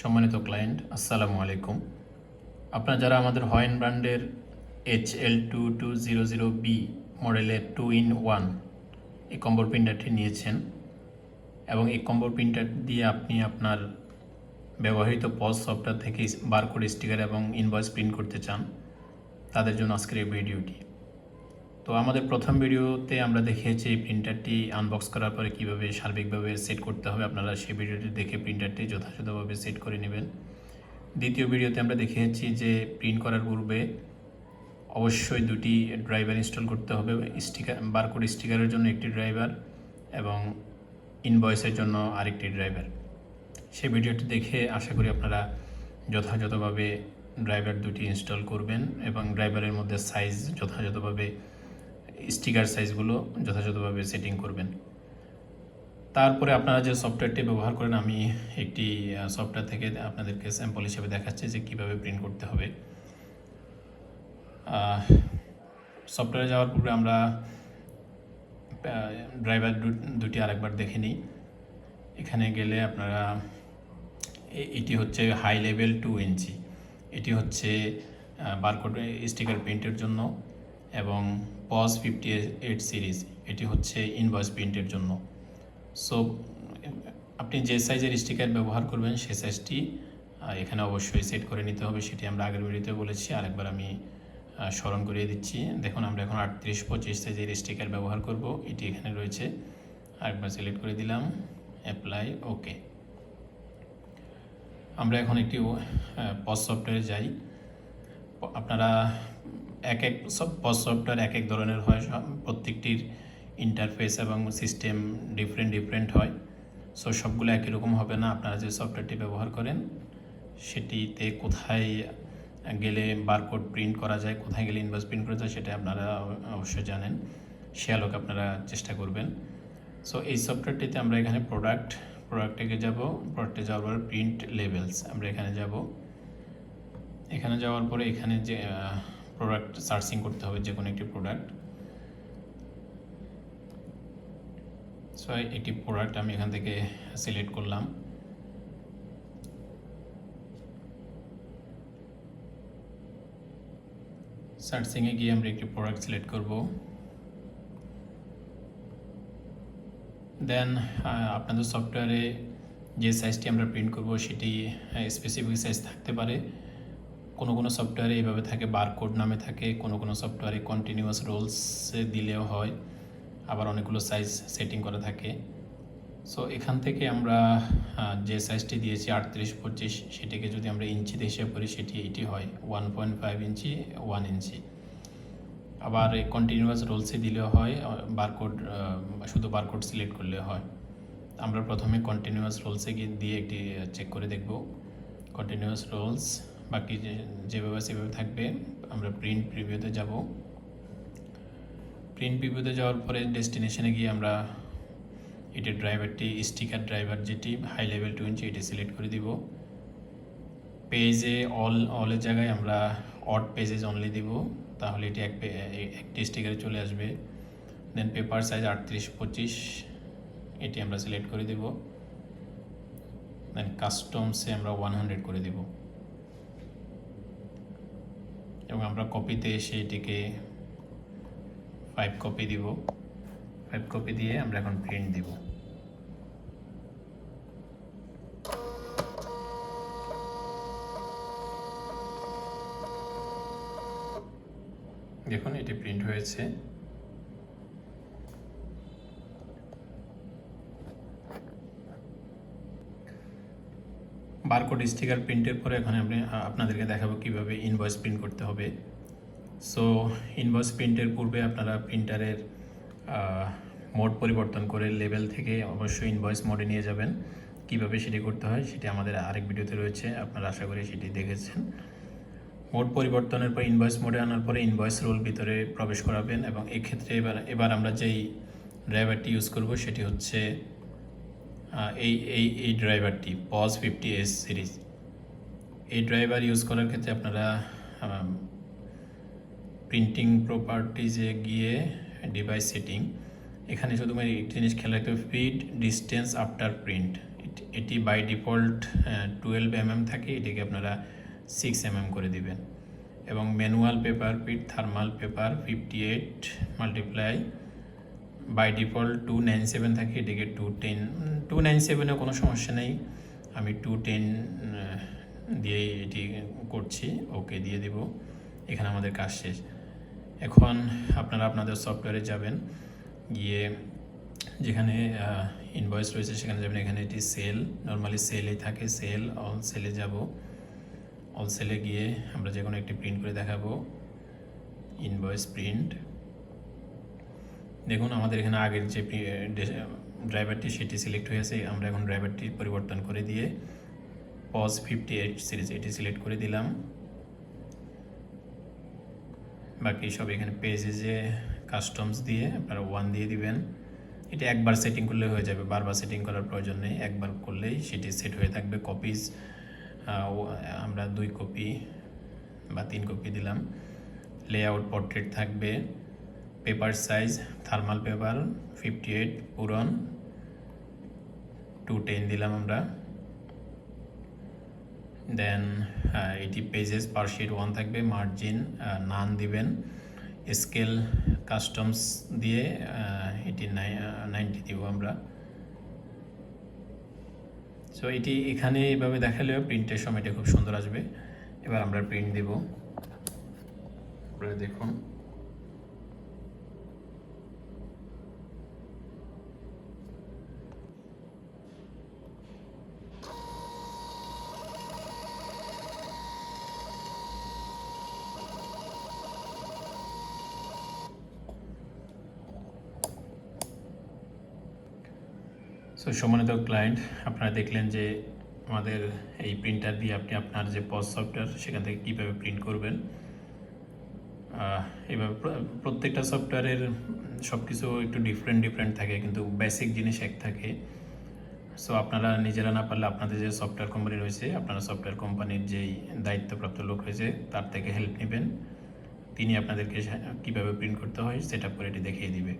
সম্মানিত ক্লায়েন্ট আসসালামু আলাইকুম। আপনারা যারা আমাদের হয়েন ব্র্যান্ডের H L two two zero zero B মডেলের টু ইন ওয়ান এই কম্বর প্রিন্টারটি নিয়েছেন এবং এই কম্বর প্রিন্টার দিয়ে আপনি আপনার ব্যবহৃত পজ সফটওয়্যার থেকে বারকোড স্টিকার এবং ইনভয়েস প্রিন্ট করতে চান, তাদের জন্য আজকের এই ভিডিওটি। তো আমাদের প্রথম ভিডিওতে আমরা দেখিয়েছি এই প্রিন্টারটি আনবক্স করার পরে কীভাবে সার্বিকভাবে সেট করতে হবে। আপনারা সেই ভিডিওটি দেখে প্রিন্টারটি যথাযথভাবে সেট করে নেবেন। দ্বিতীয় ভিডিওতে আমরা দেখিয়েছি যে প্রিন্ট করার পূর্বে অবশ্যই দুটি ড্রাইভার ইনস্টল করতে হবে। স্টিকার বারকোড স্টিকারের জন্য একটি ড্রাইভার এবং ইনভয়েসের জন্য আরেকটি ড্রাইভার সেই ভিডিওটি দেখে আশা করি আপনারা যথাযথভাবে ড্রাইভার দুটি ইনস্টল করবেন এবং ড্রাইভারের মধ্যে সাইজ যথাযথভাবে স্টিকার সাইজগুলো যথাযথভাবে সেটিং করবেন। তারপরে আপনারা যে সফটওয়্যারটি ব্যবহার করেন, আমি একটি সফটওয়্যার থেকে আপনাদেরকে স্যাম্পল হিসেবে দেখাচ্ছি যে কীভাবে প্রিন্ট করতে হবে। সফটওয়্যারে যাওয়ার পূর্বে আমরা ড্রাইভার দুটি আরেকবার দেখে নিই। এখানে গেলে আপনারা এটি হচ্ছে হাই লেভেল টু ইঞ্চি এটি হচ্ছে বারকোড স্টিকার প্রিন্টের জন্য। এবং পজ ফিফটি এইট সিরিজ এটি হচ্ছে ইনভয়েস প্রিন্টের জন্য। সো আপনি যে সাইজের স্টিকার ব্যবহার করবেন, সে সাইজটি এখানে অবশ্যই সেট করে নিতে হবে, সেটি আমরা আগের ভিডিওতে বলেছি, আরেকবার আমি স্মরণ করিয়ে দিচ্ছি। দেখুন, আমরা এখন আটত্রিশ পঁচিশ সাইজের স্টিকার ব্যবহার করব, এটি এখানে রয়েছে। আরেকবার সিলেক্ট করে দিলাম অ্যাপ্লাই ওকে আমরা এখন একটি পজ সফটওয়্যারে যাই। আপনারা এক এক সব পজ সফটওয়্যার এক এক ধরনের হয়, সব- প্রত্যেকটির ইন্টারফেস এবং সিস্টেম ডিফারেন্ট ডিফারেন্ট হয়। সো সবগুলো একই রকম হবে না, আপনারা যে সফটওয়্যারটি ব্যবহার করেন, সেটিতে কোথায় গেলে বারকোড প্রিন্ট করা যায়, কোথায় গেলে ইনভয়েস প্রিন্ট করা যায়, সেটা আপনারা অবশ্যই জানেন। সে আলোকে আপনারা চেষ্টা করবেন। সো এই সফটওয়্যারটিতে আমরা এখানে প্রোডাক্ট প্রোডাক্টে যাব প্রোডাক্টে যাওয়ার পর প্রিন্ট লেভেলস আমরা এখানে যাব। এখানে যাওয়ার পরে এখানে যে প্রোডাক্ট সার্চিং করতে হবে যে কোনো একটি প্রোডাক্ট সো একটি প্রোডাক্ট আমি এখান থেকে সিলেক্ট করলাম। সার্চিংয়ে গিয়ে আমরা একটি প্রোডাক্ট সিলেক্ট করব। দেন আপনাদের সফটওয়্যারে যে সাইজটি আমরা প্রিন্ট করব, সেটি স্পেসিফিক সাইজ থাকতে পারে। কোনো কোনো সফটওয়্যারে এইভাবে থাকে বারকোড নামে থাকে, কোনো কোনো সফটওয়্যারে কন্টিনিউয়াস রোলসে দিলেও হয়, আবার অনেকগুলো সাইজ সেটিং করা থাকে। সো এখান থেকে আমরা যে সাইজটি দিয়েছি আটত্রিশ, পঁচিশ, সেটিকে যদি আমরা ইঞ্চিতে হিসাব করি, সেটি এইটি হয় one point five inch one inch আবার কন্টিনিউয়াস রোলসে দিলেও হয় বারকোড শুধু বারকোড সিলেক্ট করলে হয়। আমরা প্রথমে কন্টিনিউয়াস রোলসে গিয়ে দিয়ে একটি চেক করে দেখব। কন্টিনিউয়াস রোলস বাকি যে- যেভাবে সেভাবে থাকবে, আমরা প্রিন্ট প্রিভিউতে যাব। প্রিন্ট প্রিভিউতে যাওয়ার পরে ডেস্টিনেশনে গিয়ে আমরা এটি ড্রাইভারটি স্টিকার ড্রাইভার যেটি হাই লেভেল টু ইঞ্চি এটি সিলেক্ট করে দিব। পেজে অল অলের জায়গায় আমরা অড পেজেস অনলি দিব, তাহলে এটি এক একটি স্টিকারে চলে আসবে। দেন পেপার সাইজ আটত্রিশ, পঁচিশ, এটি আমরা সিলেক্ট করে দিব। দেন কাস্টমসে আমরা ওয়ান হান্ড্রেড করে দিব। এবং আমরা কপিতে এসে এটিকে ফাইভ কপি দিব। ফাইভ কপি দিয়ে আমরা এখন প্রিন্ট দিব। দেখুন, এটি প্রিন্ট হয়েছে। বারকোড স্টিকার প্রিন্টের পরে এখন আমি আপনাদেরকে দেখাবো কীভাবে ইনভয়েস প্রিন্ট করতে হবে। সো ইনভয়েস প্রিন্টের পূর্বে আপনারা প্রিন্টারের মোড পরিবর্তন করে লেভেল থেকে অবশ্যই ইনভয়েস মোডে নিয়ে যাবেন। কীভাবে সেটি করতে হয় সেটি আমাদের আরেক ভিডিওতে রয়েছে, আপনারা আশা করি সেটি দেখেছেন। মোড পরিবর্তনের পর ইনভয়েস মোডে আনার পরে ইনভয়েস রোল ভিতরে প্রবেশ করাবেন এবং এক্ষেত্রে এবার এবার আমরা যেই ড্রাইভারটি ইউজ করব সেটি হচ্ছে এই এই এই ড্রাইভারটি পজ ফিফটি এস সিরিজ এই ড্রাইভার ইউজ করার ক্ষেত্রে আপনারা প্রিন্টিং প্রপার্টিজে গিয়ে ডিভাইস সেটিং এখানে শুধুমাত্র একটি জিনিস খেয়াল রাখতে হবে ফিড ডিস্টেন্স আফটার প্রিন্ট এটি বাই ডিফল্ট টুয়েলভ এমএম থাকে, এটিকে আপনারা সিক্স এমএম করে দিবেন। এবং manual paper feed thermal paper fifty eight multiply by default two nine seven থাকে এটিকে টু টেন টু নাইন সেভেনে কোনো সমস্যা নেই। আমি টু টেন দিয়ে এটি করছি ওকে দিয়ে দিব। এখানে আমাদের কাজ শেষ। এখন আপনারা আপনাদের সফটওয়্যারে যাবেন, গিয়ে যেখানে ইনভয়েস রয়েছে সেখানে যাবেন। এখানে এটি সেল নর্মালি সেলেই থাকে সেল অল সেলে যাব। অল সেলে গিয়ে আমরা যে কোনো একটি প্রিন্ট করে দেখাবো। ইনভয়েস প্রিন্ট দেখুন, আমাদের এখানে আগের যে ড্রাইভারটি সেটি সিলেক্ট হয়েছে। আমরা এখন ড্রাইভারটি পরিবর্তন করে দিয়ে পজ ফিফটি এইট সিরিজ এটি সিলেক্ট করে দিলাম। বাকি সব এখানে পেজে যে কাস্টমস দিয়ে আপনারা ওয়ান দিয়ে দিবেন। এটি একবার সেটিং করলে হয়ে যাবে। বারবার সেটিং করার প্রয়োজন নেই। একবার করলেই সেটি সেট হয়ে থাকবে। কপিজ আমরা দুই কপি বা তিন কপি দিলাম। লেআউট পোর্ট্রেট থাকবে। Paper size, thermal paper fifty eight পুরন। টু টেন দিলাম আমরা। দেন এটি পেজেস পার শিট ওয়ান থাকবে। মার্জিন নান দিবেন। স্কেল কাস্টমস দিয়ে এটি নাইনটি দিব আমরা। সো এটি এখানে এইভাবে দেখালেও প্রিন্টের সময় এটা খুব সুন্দর আসবে। এবার আমরা প্রিন্ট দেব। আপনারা দেখুন। সো সম্মানিত ক্লায়েন্ট আপনারা দেখলেন যে আমাদের এই প্রিন্টার দিয়ে আপনি আপনার যে পজ সফটওয়্যার সেখান থেকে কীভাবে প্রিন্ট করবেন। এভাবে প্রত্যেকটা সফটওয়্যারের সব কিছু একটু ডিফারেন্ট ডিফারেন্ট থাকে, কিন্তু বেসিক জিনিস এক থাকে। সো আপনারা নিজেরা না পারলে আপনাদের যে সফটওয়্যার কোম্পানি রয়েছে, আপনারা সফটওয়্যার কোম্পানির যেই দায়িত্বপ্রাপ্ত লোক রয়েছে, তার থেকে হেল্প নেবেন। তিনি আপনাদেরকে কীভাবে প্রিন্ট করতে হয় সেট করে এটি দেখিয়ে দিবে।